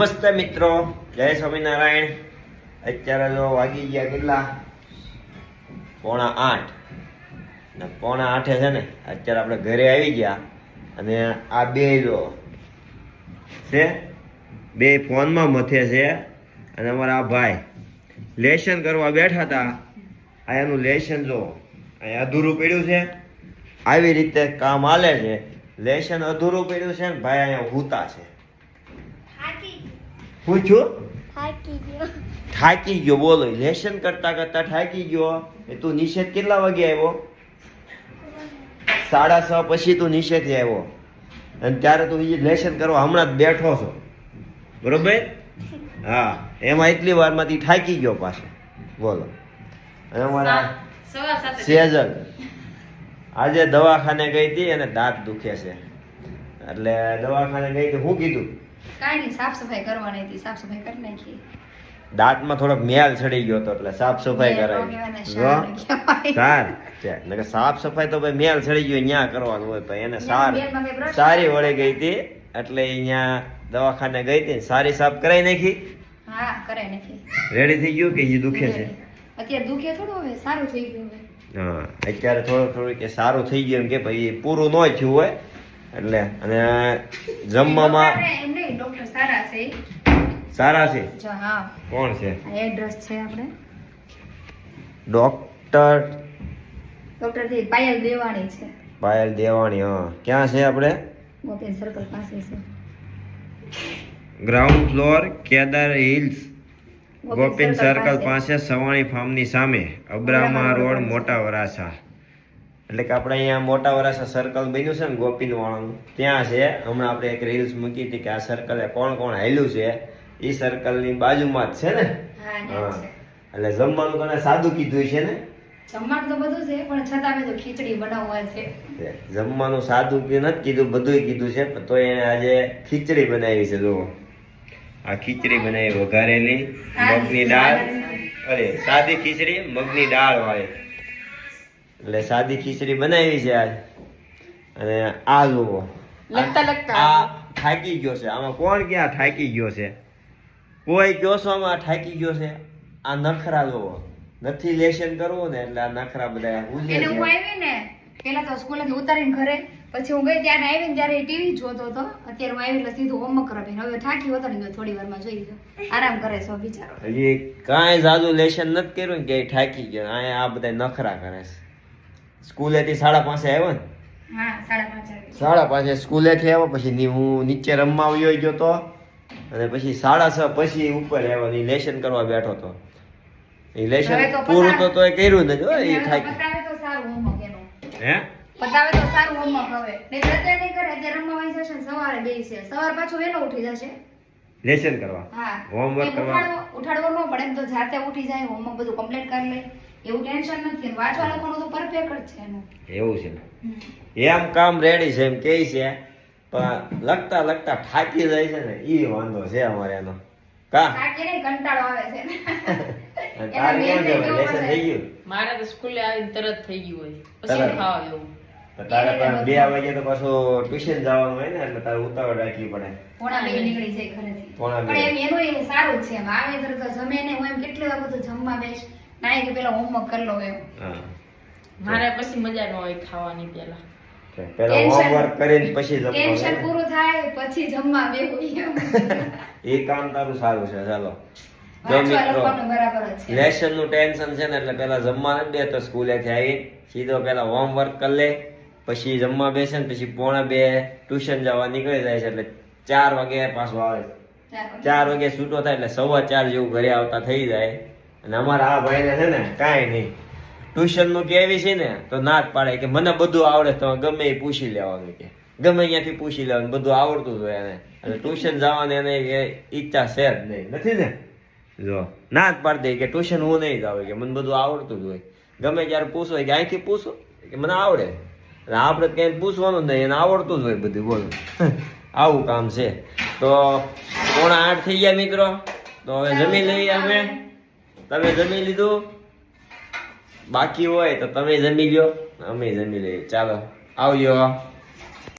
નમસ્તે મિત્રો, જય સ્વામિનારાયણ. અત્યારે જો વાગી ગયા કેટલા? પોણા આઠ. ને પોણા આઠે છે ને, અત્યારે આપણે ઘરે આવી ગયા. અને આ બે જો છે, બે ફોનમાં મથે છે. અને અમારા ભાઈ લેશન કરવા બેઠા હતા. અહીંયાનું લેશન જો અહીંયા અધૂરું પડ્યું છે. આવી રીતે કામ હાલે છે. લેશન અધૂરું પડ્યું છે ને, ભાઈ અહીંયા હુતા છે. હું છું થાકી ગયો બોલો. લેશન કરતા કરતા થાકી ગયો. એ તું નિષેધ કેટલા વાગે આવ્યો? સાડા છ પછી તું નિષેધ આવ્યો. અને ત્યારે તું બીજી લેશન કરવા હમણાં જ બેઠો છો. બરોબર? હા. એમાં એટલી વારમાંથી થાકી ગયો પાછો. બોલો. અને અમારા સેજલ. આજે દવાખાને ગઈ હતી અને દાંત દુખે છે. એટલે દવાખાને ગઈ હતી. શું કીધું? કાંઈ નહીં સાફ સફાઈ કરવાની હતી સાફ સફાઈ કરી નાખી. દાંતમાં થોડોક મેલ ચડી ગયો હતો એટલે સાફ સફાઈ કરાવી. સાર સાફ સફાઈ તો ભાઈ મેલ ચડી ગયો ન્યા કરવાનું હોય તો એને સાર સારી વળી ગઈ હતી એટલે અહીંયા દવાખાને ગઈ હતી ને સારી સાફ કરાઈ નાખી. હા કરાવી નાખી. રેડી થઈ ગયું કે હજી દુખે છે? અત્યારે દુખે થોડું હવે સારું થઈ ગયું હા અત્યારે થોડું થોડું કે સારું થઈ ગયું કે ભાઈ પૂરું ન થયું હોય એટલે અને જમવામાં ડૉક્ટર સારા છે. સારા છે? કોણ છે? એડ્રેસ છે આપણે. ડોક્ટર ડોક્ટરથી પાયલ દેવાણી છે. પાયલ દેવાણી હા. ક્યાં છે આપણે? ગોપીન સર્કલ પાસે છે. Ground floor Kedar hills Gopin circle પાસે. સવાણી ફાર્મની સામે અબ્રામા રોડ. મોટા વરાછા. એટલે કે આપણે અહીંયા મોટા વરાસા સર્કલ બન્યું છે ને ગોપીન વાળાનું. ત્યાં છે. હમણાં આપણે એક રીલ્સ મૂકી હતી કે આ સર્કલે કોણ કોણ હાલ્યું છે. એ સર્કલની બાજુમાં જ છે ને? હા એટલે જમવાનું તને સાદું કીધું છે ને? જમવાનું તો બધું છે પણ છતાં મેં તો ખીચડી બનાવવા છે. જમવાનું સાદું કે નથી કીધું બધુંય કીધું છે એને આજે ખીચડી બનાવી છે જુઓ. આ ખીચડી બનાવી વઘારેલી મગની દાળ. અરે સાદી ખીચડી મગની દાળ વાળી. એટલે સાદી ખીચડી બનાવી છે આજ. અને આ જુઓ. લગતા લગતા. આ થાકી ગયો છે. આમાં કોણ ક્યાં થાકી ગયો છે? કોઈ આમાં થાકી ગયો છે? આ નખરા જુઓ. નથી લેશન કરવું ને એટલે આ નખરા બધા એને હું આવી ને પેલા તો સ્કૂલેથી ઉતારીને ઘરે પછી હું ગઈ ત્યારે આવીને ત્યારે ટીવી જોતો હતો અત્યારે હું આવી સીધું હોમવર્ક કરે હવે થાકી ઉતારી ગયો થોડી વારમાં જોઈ ગયો આરામ કરે છે બિચારો. હજી કાંઈ જાદુ લેશન નથી કર્યું કે થાકી ગયો. આ બધા નખરા કરે છે. સ્કૂલેથી સાડા પાંચે આવ્યો ને? સાડા પાંચ સ્કૂલેથી આવ્યો પછી હું નીચે રમવા આવ્યો ગયો તો અને પછી સાડા છ પછી ઉપર આવ્યો ને લેશન કરવા બેઠો તો. એ લેશન પૂરું તો એ તોય કર્યું ને જો એ થાય. થાકી પતાવે તો સારું હોમવર્ક એનું. હે? પતાવે તો સારું હોમવર્ક હવે. નહીં અત્યારે નહીં કરે અત્યારે રમવા વહી જશે સવારે બેસશે સવાર પાછો વહેલો ઉઠી જશે. લેશન કરવા? હા. Homework કરવા. ઉઠાડવો ઉઠાડવો ન પડે એમ તો જાતે ઉઠી જાય હોમવર્ક બધું કમ્પ્લીટ કરી લે. એવું ટેન્શન નથી. વાંચવા લખવાનું તો પરફેક્ટ છે એનું. એવું છે. એમ કામ રેડી છે એમ કે છે પણ લખતા લખતા થાકી જાય છે ને એ વાંધો છે અમારે એનો. કા? થાકી કંટાળો આવે છે. અને તારે કેવું છે? મેલ થઈ ગયું? મારે તો સ્કૂલે આવીને તરત થઈ ગયું હોય. પછી ખાવા એવું તારે પણ બે વાગે તો પાછું ટ્યુશન જવાનું હોય ને એટલે તારે ઉતાવળ રાખવી પડે. પોણા બે નીકળી જાય ઘરેથી. પણ એમ એનું સારું જ છે એમ. આવે તરત જમે ને હું એમ કેટલી વાર જમવા બેસ. નાય કે પેલા હોમવર્ક કરી લો એમ. મારે પછી મજા ન હોય ખાવાની પેલા. પેલા હોમવર્ક કરીને પછી ટેન્શન પૂરું થાય પછી જમવા બેહું એ કામ તારું સારું છે ચાલો. જો મિત્રો લેશનનું ટેન્શન છે ને એટલે પેલા જમવા નથી બેસતો સ્કૂલેથી આવી સીધો પેલા હોમવર્ક કરી લે પછી જમવા બેસે ને પછી પોણા બે ટ્યુશન જવા નીકળી જાય છે એટલે ચાર વાગે પાછો આવે. ચાર વાગે છૂટો થાય એટલે સવા ચાર જેવું ઘરે આવતા થઈ જાય. અને અમારા આ ભાઈને છે ને કાંઈ નહીં. ટ્યુશનનું કેવી છે ને, તો ના જ પાડે કે મને બધું આવડે, તો ગમે એ પૂછી લેવાનું કે. ગમે અહીંયાથી પૂછી લેવાનું બધું આવડતું જ હોય એને. એટલે ટ્યુશન જવાની એને ઈચ્છા છે જ નહીં. નથી ને? જો ના જ પાડી દે કે ટ્યુશન હું નહીં જાઉં, કે મને બધું આવડતું જ હોય. ગમે ત્યારે પૂછો કે અહીંથી પૂછો, કે મને આવડે. અને આપણે ક્યાંય પૂછવાનું નહીં, એને આવડતું જ હોય બધું બોલો. આવું કામ છે. તો પોણા આઠ થઈ ગયા મિત્રો. તો હવે જમી લઈએ અમે. તમે જમી લીધું? બાકી હોય તો તમે જમી લ્યો. અમે જમી લઈએ. ચાલો. આવજો.